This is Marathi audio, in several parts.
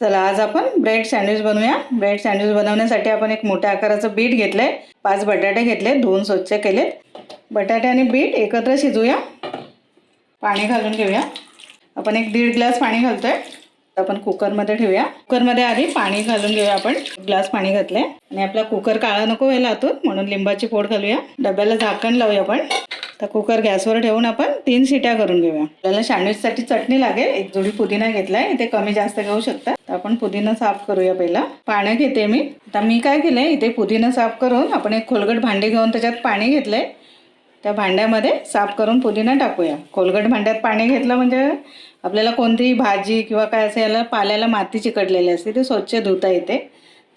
चला आज आपण ब्रेड सँडविच बनवूया. ब्रेड सँडविच बनवण्यासाठी आपण एक मोठ्या आकाराचं बीट घेतलंय. पाच बटाटे घेतले धुवून स्वच्छ केलेत. बटाटे आणि बीट एकत्र शिजवूया पाणी घालून घेऊया. आपण एक दीड ग्लास पाणी घालतोय. आपण कुकरमध्ये ठेवूया. कुकरमध्ये आधी पाणी घालून घेऊया आपण. ग्लास पाणी घातलंय. आणि आपला कुकर काळा नको व्हायला आतून म्हणून लिंबाची फोड घालूया. डब्याला झाकण लावूया आपण. तर कुकर गॅसवर ठेवून आपण तीन शिट्या करून घेऊया. आपल्याला सँडविचसाठी चटणी लागेल. एक जोडी पुदिना घेतलाय. इथे कमी जास्त घेऊ शकता. तर आपण पुदिना साफ करूया पहिला. पाणी घेते मी. आता मी काय केलंय? इथे पुदिना साफ करून आपण एक खोलगट भांडे घेऊन त्याच्यात पाणी घेतलंय. त्या भांड्यामध्ये साफ करून पुदिना टाकूया. खोलगट भांड्यात पाणी घेतलं म्हणजे आपल्याला कोणतीही भाजी किंवा काय असं याला पाल्याला माती चिकटलेली असते. ती स्वच्छ धुता येते.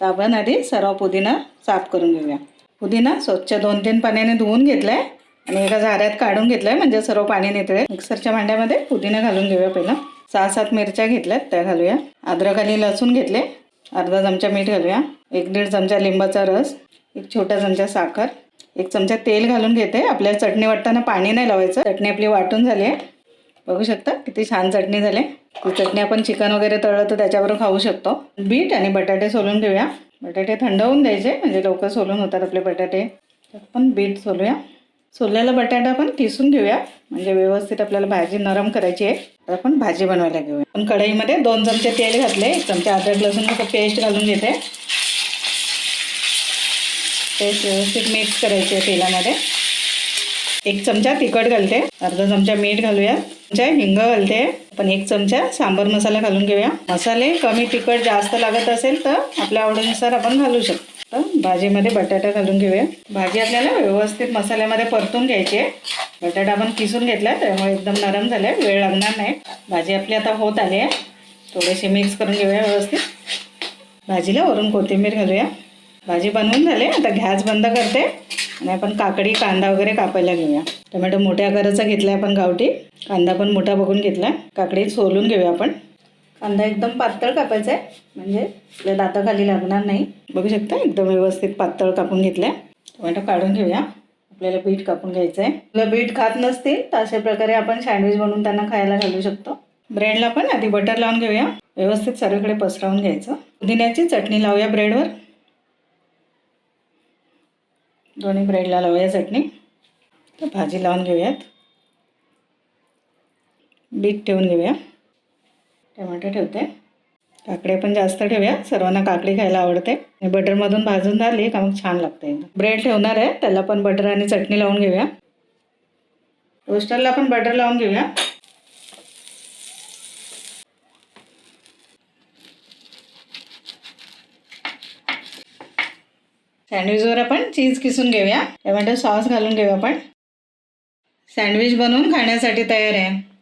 तर आपण आधी सर्व पुदिना साफ करून घेऊया. पुदिना स्वच्छ दोन तीन पाण्याने धुवून घेतला आहे आणि एका झाऱ्यात काढून घेतलंय म्हणजे सर्व पाणी नितळे मिक्सरच्या भांड्यामध्ये पुदिना घालून घेऊया पहिला. सहा सात मिरच्या घेतल्यात त्या घालूया. अद्रक आणि लसूण घेतले. अर्धा चमचा मीठ घालूया. एक दीड चमचा लिंबाचा रस. एक छोटा चमचा साखर. एक चमचा तेल घालून घेते. आपल्याला चटणी वाटताना पाणी नाही लावायचं. चटणी आपली वाटून झाली आहे. बघू शकता किती छान चटणी झाली ती चटणी आपण चिकन वगैरे तळलं तर त्याच्याबरोबर खाऊ शकतो. बीट आणि बटाटे सोलून घेऊया. बटाटे थंड होऊन द्यायचे म्हणजे लवकर सोलून होतात आपले बटाटे. पण आपण बीट सोलूया. सोललेला बटाटा आपण किसून घेऊया. म्हणजे व्यवस्थित आपल्याला भाजी नरम करायची आहे. तर आपण भाजी बनवायला घेऊया. आपण कढईमध्ये दोन चमचे तेल घातले. एक चमचा अद्रक लसूण पेस्ट घालून घेते. पेस्ट व्यवस्थित मिक्स करायची आहे तेलामध्ये. एक चमचा तिखट घालते. अर्धा चमचा मीठ घालूया. चमचा हिंग घालते. पण एक चमचा सांबर मसाला घालून घेऊया. मसाले कमी तिखट जास्त लागत असेल तर आपल्या आवडीनुसार आपण घालू शकतो. तर भाजीमध्ये बटाटा घालून घेऊया. भाजी आपल्याला व्यवस्थित मसाल्यामध्ये परतून घ्यायची आहे. बटाटा आपण किसून घेतला त्यामुळे एकदम नरम झाले वेळ लागणार नाही. भाजी आपली आता होत आली आहे. थोडीशी मिक्स करून घेऊया व्यवस्थित. भाजीला वरून कोथिंबीर घालूया. भाजी बनवून झाली आता गॅस बंद करते आणि आपण काकडी कांदा वगैरे कापायला घेऊया. टोमॅटो मोठ्या आकाराचा घेतला आपण गावठी कांदा पण मोठा बघून घेतला काकडी सोलून घेऊया आपण. कांदा एकदम पातळ कापायचा आहे. म्हणजे आपल्या दाताखाली लागणार नाही. बघू शकता एकदम व्यवस्थित पातळ कापून घेतलाय. टोमॅटो काढून घेऊया. आपल्याला बीट कापून घ्यायचं आहे तुला बीट खात नसतील तर अशा प्रकारे आपण सँडविच बनवून त्यांना खायला घालू शकतो. ब्रेडला पण आधी बटर लावून घेऊया. व्यवस्थित सर्वीकडे पसरवून घ्यायचं. पुदिन्याची चटणी लावूया ब्रेडवर. दोन्ही ब्रेडला लावूया चटणी. तर भाजी लावून घेऊयात. बीट ठेवून घेऊया. टमाटर ठेवते. काकडे पण जास्त ठेवूया. सर्वांना काकडी खायला आवडते. आणि बटरमधून भाजून झाली का मग छान लागते ब्रेड ठेवणार आहे. त्याला पण बटर आणि चटणी लावून घेऊया. टोस्टरला पण बटर लावून घेऊया. सँडविचवर आपण चीज किसून घेऊया. टोमॅटो सॉस घालून घेऊया आपण. सँडविच बनवून खाण्यासाठी तयार आहे.